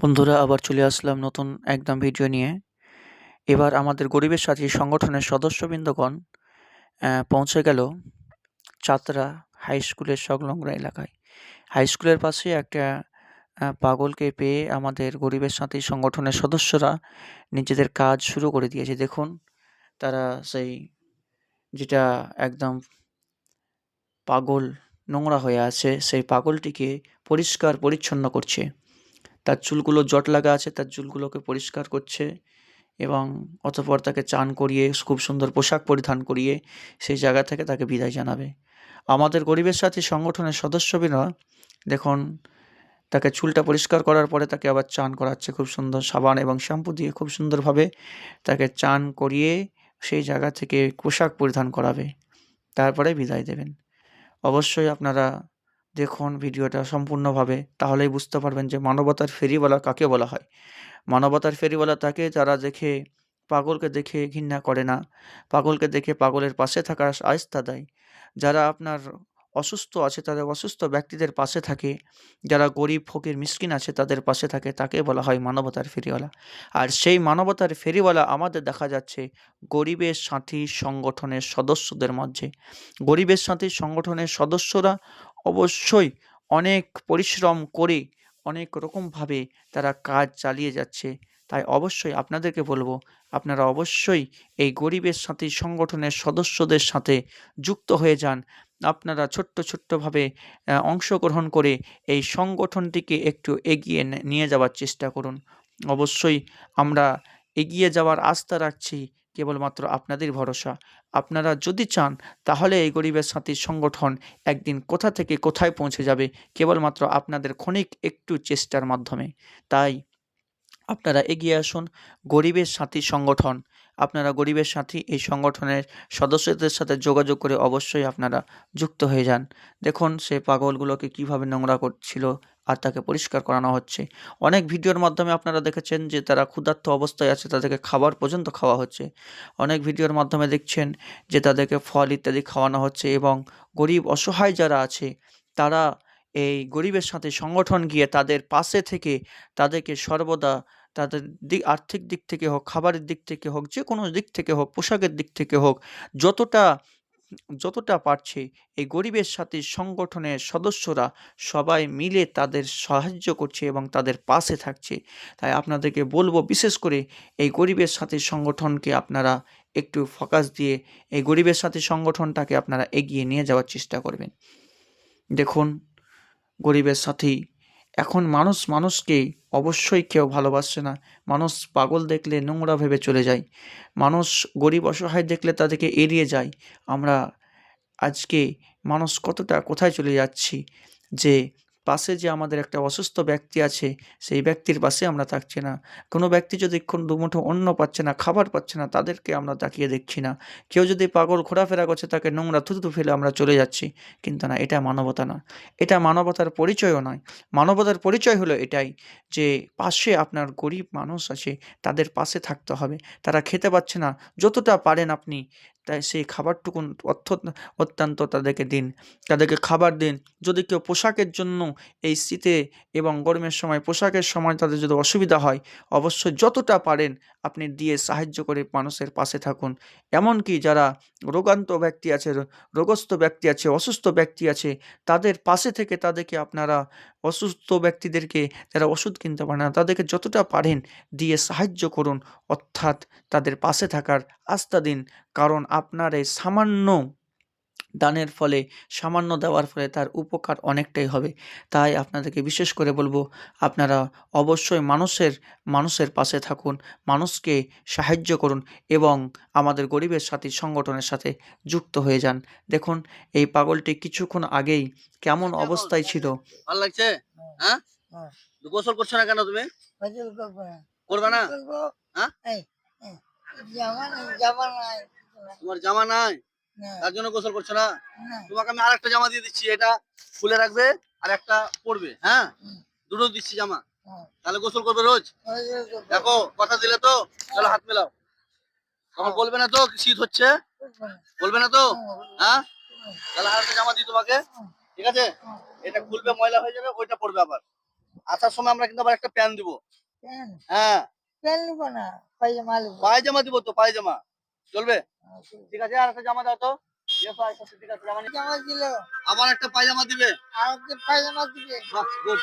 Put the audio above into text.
বন্ধুরা, আবার চলে আসলাম নতুন একদম ভিডিও নিয়ে। এবার আমাদের গরিবের সাথী সংগঠনের সদস্যবৃন্দগণ পৌঁছে গেল চাতরা হাই স্কুলের সংলগ্ন এলাকায়। হাই স্কুলের পাশে একটা পাগলকে পেয়ে আমাদের গরিবের সাথী সংগঠনের সদস্যরা নিজেদের কাজ শুরু করে দিয়েছে। দেখুন, তারা সেই যেটা একদম পাগল নোংরা হয়ে আছে, সেই পাগলটিকে পরিষ্কার পরিচ্ছন্ন করছে। তার চুলগুলো জট লাগা আছে, তার চুলগুলোকে পরিষ্কার করছে এবং অতঃপর তাকে চান করিয়ে, খুব সুন্দর পোশাক পরিধান করিয়ে সেই জায়গা থেকে তাকে বিদায় জানাবে। আমাদের গরিবের সাথী সংগঠনের সদস্যবীরা দেখুন, তাকে চুলটা পরিষ্কার করার পরে তাকে আবার চান করাচ্ছে খুব সুন্দর সাবান এবং শ্যাম্পু দিয়ে খুব সুন্দরভাবে তাকে চান করিয়ে সেই জায়গা থেকে পোশাক পরিধান করাবে, তারপরে বিদায় দেবেন। অবশ্যই আপনারা দেখুন ভিডিওটা সম্পূর্ণভাবে, তাহলেই বুঝতে পারবেন যে মানবতার ফেরিওয়ালা কাকে বলা হয়। মানবতার ফেরিওয়ালা তাকে যারা দেখে পাগলকে দেখে ঘৃণা করে না, পাগলকে দেখে পাগলের পাশে থাকার আয়স্তা দেয়। যারা আপনার অসুস্থ আছে, তাদের অসুস্থ ব্যক্তিদের পাশে থাকে, যারা গরিব, ফকির, মিসকিন আছে, তাদের পাশে থাকে, তাকে বলা হয় মানবতার ফেরিওয়ালা। আর সেই মানবতার ফেরিওয়ালা আমাদের দেখা যাচ্ছে গরিবের সাথী সংগঠনের সদস্যদের মধ্যে গরিবের সাথী সংগঠনের সদস্যরা অবশ্যই অনেক পরিশ্রম করে অনেক রকমভাবে তারা কাজ চালিয়ে যাচ্ছে। তাই অবশ্যই আপনাদেরকে বলব, আপনারা অবশ্যই এই গরিবের সাথী, সংগঠনের সদস্যদের সাথে যুক্ত হয়ে যান। আপনারা ছোট্ট ছোট্টভাবে অংশগ্রহণ করে এই সংগঠনটিকে একটু এগিয়ে নিয়ে যাওয়ার চেষ্টা করুন। অবশ্যই আমরা এগিয়ে যাওয়ার আস্থা রাখছি কেবলমাত্র আপনাদের ভরসা। আপনারা যদি চান, তাহলে এই গরিবের সাথী সংগঠন একদিন কোথা থেকে কোথায় পৌঁছে যাবে কেবলমাত্র আপনাদের ক্ষণিক একটু চেষ্টার মাধ্যমে। তাই আপনারা এগিয়ে আসুন, গরিবের সাথী সংগঠন। আপনারা গরিবের সাথী এই সংগঠনের সদস্যদের সাথে যোগাযোগ করে অবশ্যই আপনারা যুক্ত হয়ে যান। দেখুন, সে পাগলগুলোকে কীভাবে নোংরা করছিল। আর তাকে পরিষ্কার করানো হচ্ছে। অনেক ভিডিওর মাধ্যমে আপনারা দেখেছেন যে তারা ক্ষুধার্ত অবস্থায় আছে, তাদেরকে খাবার পর্যন্ত খাওয়া হচ্ছে। অনেক ভিডিওর মাধ্যমে দেখছেন যে তাদেরকে ফল ইত্যাদি খাওয়ানো হচ্ছে এবং গরিব অসহায় যারা আছে, তারা এই গরিবের সাথে সংগঠন গিয়ে তাদের পাশে থেকে তাদেরকে সর্বদা তাদের দিক, আর্থিক দিক থেকে হোক, খাবারের দিক থেকে হোক যে কোনো দিক থেকে হোক, পোশাকের দিক থেকে হোক, যতটা যতটা পারছে এই গরিবের সাথে সংগঠনের সদস্যরা সবাই মিলে তাদের সাহায্য করছে এবং তাদের পাশে থাকছে। তাই আপনাদেরকে বলব বিশেষ করে এই গরিবের সাথে সংগঠনকে আপনারা একটু ফোকাস দিয়ে এই গরিবের সাথে সংগঠনটাকে আপনারা এগিয়ে নিয়ে যাওয়ার চেষ্টা করবেন। দেখুন, গরিবের সাথেই এখন মানুষ মানুষকে অবশ্যই কেউ ভালোবাসছে না। মানুষ পাগল দেখলে নোংরা ভেবে চলে যায়। মানুষ গরিব অসহায় দেখলে তাদেরকে এড়িয়ে যায়। আমরা আজকে মানুষ কতটা কোথায় চলে যাচ্ছি যে পাশে যে আমাদের একটা অসুস্থ ব্যক্তি আছে, সেই ব্যক্তির পাশে আমরা থাকছি না। কোনো ব্যক্তি যদি দুমুঠো অন্ন পাচ্ছে না, খাবার পাচ্ছে না, তাদেরকে আমরা তাকিয়ে দেখছি না। কেউ যদি পাগল ঘোরাফেরা করছে, তাকে নোংরা থুতু ফেলে আমরা চলে যাচ্ছি। কিন্তু না, এটা মানবতা না। এটা মানবতার পরিচয়ও নয়। মানবতার পরিচয় হলো এটাই যে পাশে আপনার গরিব মানুষ আছে, তাদের পাশে থাকতে হবে। তারা খেতে পাচ্ছে না। যতটা পারেন আপনি তাই সেই খাবারটুকুন অর্থ অত্যন্ত তাদেরকে দিন। তাদেরকে খাবার দিন। যদি কেউ পোশাকের জন্য এই শীতে এবং গরমের সময় পোশাকের সময় তাদের যদি অসুবিধা হয়, অবশ্যই যতটা পারেন আপনি দিয়ে সাহায্য করে মানুষের পাশে থাকুন। এমনকি যারা রোগান্ত ব্যক্তি আছে, রোগস্থ ব্যক্তি আছে, অসুস্থ ব্যক্তি আছে, তাদের পাশে থেকে তাদেরকে আপনারা অসুস্থ ব্যক্তিদেরকে যারা ওষুধ কিনতে পারে না, তাদেরকে যতটা পারেন দিয়ে সাহায্য করুন। অর্থাৎ তাদের পাশে থাকার আস্থা দিন। কারণ আপনার এই সামান্য দানের ফলে সামান্য দেওয়ার ফলে তার উপকার অনেকটাই হবে। তাই আপনাদেরকে বিশেষ করে বলব আপনারা অবশ্যই মানুষের মানুষের পাশে থাকুন মানুষকে সাহায্য করুন এবং আমাদের গরিবের সাথী সংগঠনের সাথে যুক্ত হয়ে যান। দেখুন এই পাগলটি কিছুক্ষণ আগেই কেমন অবস্থায় ছিল। ভালো লাগছে? হ্যাঁ হ্যাঁ। তো গোসল করছ না কেন তুমি? করব না। করবে না? হ্যাঁ? এই, এই, জামা নাই জামা নাই। তোমার জামা নাই? না, তার জন্য গোসল করছ না? তোমাকে আমি আরেকটা জামা দিয়ে দিচ্ছি এটা খুলে রাখবে আর একটা পরবে হ্যাঁ? দুটো দিচ্ছি জামা। হ্যাঁ, তাহলে গোসল করবে রোজ? দেখো কথা দিলে তো চলো হাত মেলাও। তখন বলবে না তো শীত হচ্ছে? বলবে না। তো? হ্যাঁ তাহলে আর একটা জামা দিই তোমাকে ঠিক আছে? এটা খুলবে ময়লা হয়ে যাবে ওইটা পড়বে আবার। আসার সময় আমরা কিন্তু আবার একটা প্যান দিব। হ্যাঁ। প্যান নিব না পায়জামা পায়জামা দিব তো পায়জামা। চলবে? ঠিক আছে আর একটা জামা দাও তো। Yes, আর একটা ঠিক আছে জামা নিয়ে- জামা দিল। আবার একটা পায়জামা দিবে? আর একটা পায়জামা দিবে। বাহ গুড